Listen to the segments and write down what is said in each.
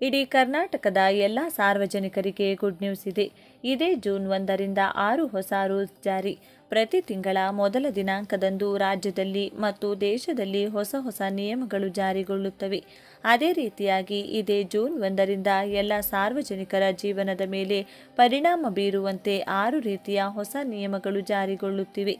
ಇಡೀ ಕರ್ನಾಟಕದ ಎಲ್ಲ ಸಾರ್ವಜನಿಕರಿಗೆ ಗುಡ್ ನ್ಯೂಸ್ ಇದೆ. ಇದೇ ಜೂನ್ ಒಂದರಿಂದ ಆರು ಹೊಸ ರೂಲ್ಸ್ ಜಾರಿ. ಪ್ರತಿ ತಿಂಗಳ ಮೊದಲ ದಿನಾಂಕದಂದು ರಾಜ್ಯದಲ್ಲಿ ಮತ್ತು ದೇಶದಲ್ಲಿ ಹೊಸ ಹೊಸ ನಿಯಮಗಳು ಜಾರಿಗೊಳ್ಳುತ್ತವೆ. ಅದೇ ರೀತಿಯಾಗಿ ಇದೇ ಜೂನ್ ಒಂದರಿಂದ ಎಲ್ಲ ಸಾರ್ವಜನಿಕರ ಜೀವನದ ಮೇಲೆ ಪರಿಣಾಮ ಬೀರುವಂತೆ ಆರು ರೀತಿಯ ಹೊಸ ನಿಯಮಗಳು ಜಾರಿಗೊಳ್ಳುತ್ತಿವೆ.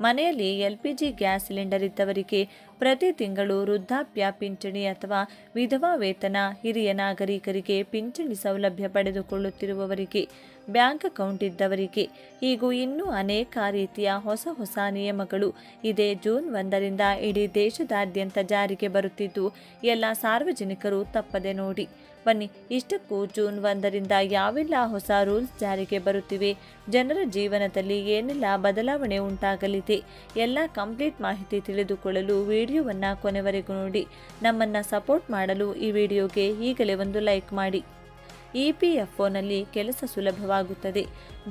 ಮನೆಯಲ್ಲಿ ಎಲ್ಪಿಜಿ ಗ್ಯಾಸ್ ಸಿಲಿಂಡರ್ ಇದ್ದವರಿಗೆ ಪ್ರತಿ ತಿಂಗಳು ವೃದ್ಧಾಪ್ಯ ಪಿಂಚಣಿ ಅಥವಾ ವಿಧವಾ ವೇತನ ಹಿರಿಯ ನಾಗರಿಕರಿಗೆ ಪಿಂಚಣಿ ಸೌಲಭ್ಯ ಪಡೆದುಕೊಳ್ಳುತ್ತಿರುವವರಿಗೆ, ಬ್ಯಾಂಕ್ ಅಕೌಂಟ್ ಇದ್ದವರಿಗೆ, ಹೀಗೂ ಇನ್ನೂ ಅನೇಕ ರೀತಿಯ ಹೊಸ ಹೊಸ ನಿಯಮಗಳು ಇದೇ ಜೂನ್ ಒಂದರಿಂದ ಇಡೀ ದೇಶದಾದ್ಯಂತ ಜಾರಿಗೆ ಬರುತ್ತಿದ್ದು, ಎಲ್ಲ ಸಾರ್ವಜನಿಕರು ತಪ್ಪದೆ ನೋಡಿ. ಬನ್ನಿ, ಇಷ್ಟಕ್ಕೂ ಜೂನ್ ಒಂದರಿಂದ ಯಾವೆಲ್ಲ ಹೊಸ ರೂಲ್ಸ್ ಜಾರಿಗೆ ಬರುತ್ತಿವೆ, ಜನರ ಜೀವನದಲ್ಲಿ ಏನೆಲ್ಲ ಬದಲಾವಣೆ ಉಂಟಾಗಲಿದೆ, ಎಲ್ಲ ಕಂಪ್ಲೀಟ್ ಮಾಹಿತಿ ತಿಳಿದುಕೊಳ್ಳಲು ವಿಡಿಯೋವನ್ನು ಕೊನೆವರೆಗೂ ನೋಡಿ. ನಮ್ಮನ್ನು ಸಪೋರ್ಟ್ ಮಾಡಲು ಈ ವಿಡಿಯೋಗೆ ಈಗಲೇ ಒಂದು ಲೈಕ್ ಮಾಡಿ. ಇ ಪಿ ಎಫ್ ಒನಲ್ಲಿ ಕೆಲಸ ಸುಲಭವಾಗುತ್ತದೆ.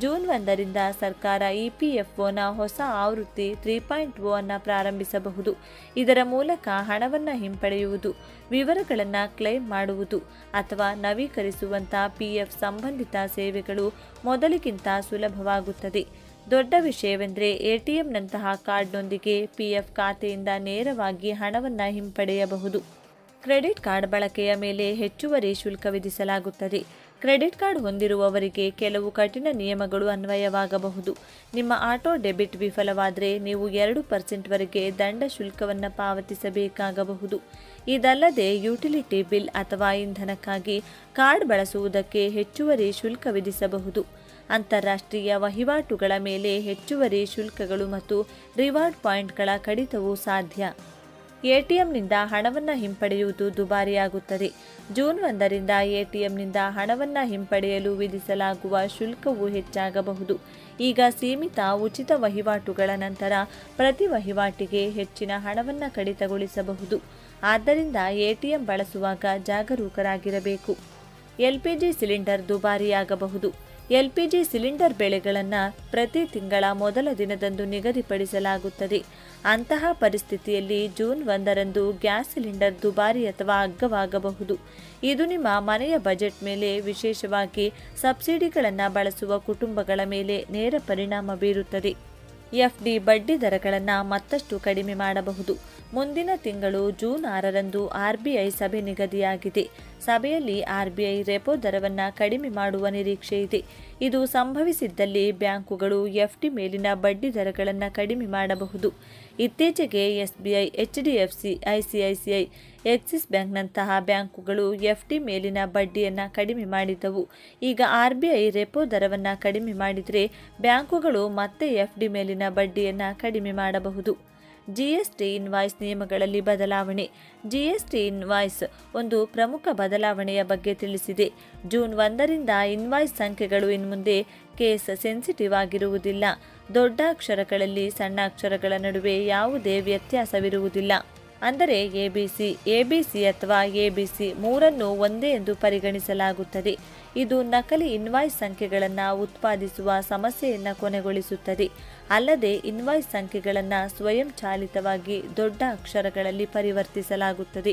ಜೂನ್ ಒಂದರಿಂದ ಸರ್ಕಾರ ಇ ಪಿ ಎಫ್ ಒನ ಹೊಸ ಆವೃತ್ತಿ ತ್ರೀ ಪಾಯಿಂಟ್ ಓ ಅನ್ನು ಪ್ರಾರಂಭಿಸಬಹುದು. ಇದರ ಮೂಲಕ ಹಣವನ್ನು ಹಿಂಪಡೆಯುವುದು, ವಿವರಗಳನ್ನು ಕ್ಲೈಮ್ ಮಾಡುವುದು ಅಥವಾ ನವೀಕರಿಸುವಂಥ ಪಿ ಎಫ್ ಸಂಬಂಧಿತ ಸೇವೆಗಳು ಮೊದಲಿಗಿಂತ ಸುಲಭವಾಗುತ್ತದೆ. ದೊಡ್ಡ ವಿಷಯವೆಂದರೆ ಎಟಿಎಂನಂತಹ ಕಾರ್ಡ್ನೊಂದಿಗೆ ಪಿ ಎಫ್ ಖಾತೆಯಿಂದ ನೇರವಾಗಿ ಹಣವನ್ನು ಹಿಂಪಡೆಯಬಹುದು. ಕ್ರೆಡಿಟ್ ಕಾರ್ಡ್ ಬಳಕೆಯ ಮೇಲೆ ಹೆಚ್ಚುವರಿ ಶುಲ್ಕ ವಿಧಿಸಲಾಗುತ್ತದೆ. ಕ್ರೆಡಿಟ್ ಕಾರ್ಡ್ ಹೊಂದಿರುವವರಿಗೆ ಕೆಲವು ಕಠಿಣ ನಿಯಮಗಳು ಅನ್ವಯವಾಗಬಹುದು. ನಿಮ್ಮ ಆಟೋ ಡೆಬಿಟ್ ವಿಫಲವಾದರೆ ನೀವು ಎರಡು ಪರ್ಸೆಂಟ್ವರೆಗೆ ದಂಡ ಶುಲ್ಕವನ್ನು ಪಾವತಿಸಬೇಕಾಗಬಹುದು. ಇದಲ್ಲದೆ ಯುಟಿಲಿಟಿ ಬಿಲ್ ಅಥವಾ ಇಂಧನಕ್ಕಾಗಿ ಕಾರ್ಡ್ ಬಳಸುವುದಕ್ಕೆ ಹೆಚ್ಚುವರಿ ಶುಲ್ಕ ವಿಧಿಸಬಹುದು. ಅಂತಾರಾಷ್ಟ್ರೀಯ ವಹಿವಾಟುಗಳ ಮೇಲೆ ಹೆಚ್ಚುವರಿ ಶುಲ್ಕಗಳು ಮತ್ತು ರಿವಾರ್ಡ್ ಪಾಯಿಂಟ್ಗಳ ಕಡಿತವು ಸಾಧ್ಯ. ಎಟಿಎಂನಿಂದ ಹಣವನ್ನು ಹಿಂಪಡೆಯುವುದು ದುಬಾರಿಯಾಗುತ್ತದೆ. ಜೂನ್ ಒಂದರಿಂದ ಎಟಿಎಂನಿಂದ ಹಣವನ್ನು ಹಿಂಪಡೆಯಲು ವಿಧಿಸಲಾಗುವ ಶುಲ್ಕವು ಹೆಚ್ಚಾಗಬಹುದು. ಈಗ ಸೀಮಿತ ಉಚಿತ ವಹಿವಾಟುಗಳ ನಂತರ ಪ್ರತಿ ವಹಿವಾಟಿಗೆ ಹೆಚ್ಚಿನ ಹಣವನ್ನು ಕಡಿತಗೊಳಿಸಬಹುದು. ಆದ್ದರಿಂದ ಎಟಿಎಂ ಬಳಸುವಾಗ ಜಾಗರೂಕರಾಗಿರಬೇಕು. ಎಲ್ಪಿಜಿ ಸಿಲಿಂಡರ್ ದುಬಾರಿಯಾಗಬಹುದು. ಎಲ್ಪಿಜಿ ಸಿಲಿಂಡರ್ ಬೆಳೆಗಳನ್ನು ಪ್ರತಿ ತಿಂಗಳ ಮೊದಲ ದಿನದಂದು ನಿಗದಿಪಡಿಸಲಾಗುತ್ತದೆ. ಅಂತಹ ಪರಿಸ್ಥಿತಿಯಲ್ಲಿ ಜೂನ್ ಒಂದರಂದು ಗ್ಯಾಸ್ ಸಿಲಿಂಡರ್ ದುಬಾರಿ ಅಥವಾ ಅಗ್ಗವಾಗಬಹುದು. ಇದು ನಿಮ್ಮ ಮನೆಯ ಬಜೆಟ್ ಮೇಲೆ ವಿಶೇಷವಾಗಿ ಸಬ್ಸಿಡಿಗಳನ್ನು ಬಳಸುವ ಕುಟುಂಬಗಳ ಮೇಲೆ ನೇರ ಪರಿಣಾಮ ಬೀರುತ್ತದೆ. ಎಫ್ಡಿ ಬಡ್ಡಿ ದರಗಳನ್ನು ಮತ್ತಷ್ಟು ಕಡಿಮೆ ಮಾಡಬಹುದು. ಮುಂದಿನ ತಿಂಗಳು ಜೂನ್ ಆರರಂದು ಆರ್ಬಿಐ ಸಭೆ ನಿಗದಿಯಾಗಿದೆ. ಸಭೆಯಲ್ಲಿ ಆರ್ಬಿಐ ರೆಪೋ ದರವನ್ನು ಕಡಿಮೆ ಮಾಡುವ ನಿರೀಕ್ಷೆ ಇದೆ. ಇದು ಸಂಭವಿಸಿದ್ದಲ್ಲಿ ಬ್ಯಾಂಕುಗಳು ಎಫ್ಡಿ ಮೇಲಿನ ಬಡ್ಡಿ ದರಗಳನ್ನು ಕಡಿಮೆ ಮಾಡಬಹುದು. ಇತ್ತೀಚೆಗೆ ಎಸ್ಬಿಐ ಸಿ ಐಸಿಐಸಿಐ, ಎಕ್ಸಿಸ್ ಬ್ಯಾಂಕ್ನಂತಹ ಬ್ಯಾಂಕುಗಳು ಎಫ್ಡಿ ಮೇಲಿನ ಬಡ್ಡಿಯನ್ನು ಕಡಿಮೆ ಮಾಡಿದ್ದವು. ಈಗ ಆರ್ಬಿಐ ರೆಪೋ ದರವನ್ನು ಕಡಿಮೆ ಮಾಡಿದರೆ ಬ್ಯಾಂಕುಗಳು ಮತ್ತೆ ಎಫ್ಡಿ ಮೇಲಿನ ಬಡ್ಡಿಯನ್ನು ಕಡಿಮೆ ಮಾಡಬಹುದು. ಜಿಎಸ್ಟಿ ಇನ್ವಾಯ್ಸ್ ನಿಯಮಗಳಲ್ಲಿ ಬದಲಾವಣೆ. ಜಿಎಸ್ಟಿ ಇನ್ವಾಯ್ಸ್ ಒಂದು ಪ್ರಮುಖ ಬದಲಾವಣೆಯ ಬಗ್ಗೆ ತಿಳಿಸಿದೆ. ಜೂನ್ ಒಂದರಿಂದ ಇನ್ವಾಯ್ಸ್ ಸಂಖ್ಯೆಗಳು ಇನ್ಮುಂದೆ ಕೇಸ್ ಸೆನ್ಸಿಟಿವ್ ಆಗಿರುವುದಿಲ್ಲ. ದೊಡ್ಡ ಅಕ್ಷರಗಳಲ್ಲಿ ಸಣ್ಣ ಅಕ್ಷರಗಳ ನಡುವೆ ಯಾವುದೇ ವ್ಯತ್ಯಾಸವಿರುವುದಿಲ್ಲ. ಅಂದರೆ ಎಬಿಸಿ ಎಬಿಸಿ ಅಥವಾ ಎಬಿಸಿ ಮೂರನ್ನು ಒಂದೇ ಎಂದು ಪರಿಗಣಿಸಲಾಗುತ್ತದೆ. ಇದು ನಕಲಿ ಇನ್ವಾಯ್ಸ್ ಸಂಖ್ಯೆಗಳನ್ನು ಉತ್ಪಾದಿಸುವ ಸಮಸ್ಯೆಯನ್ನು ಕೊನೆಗೊಳಿಸುತ್ತದೆ. ಅಲ್ಲದೆ ಇನ್ವಾಯ್ಸ್ ಸಂಖ್ಯೆಗಳನ್ನು ಸ್ವಯಂಚಾಲಿತವಾಗಿ ದೊಡ್ಡ ಅಕ್ಷರಗಳಲ್ಲಿ ಪರಿವರ್ತಿಸಲಾಗುತ್ತದೆ.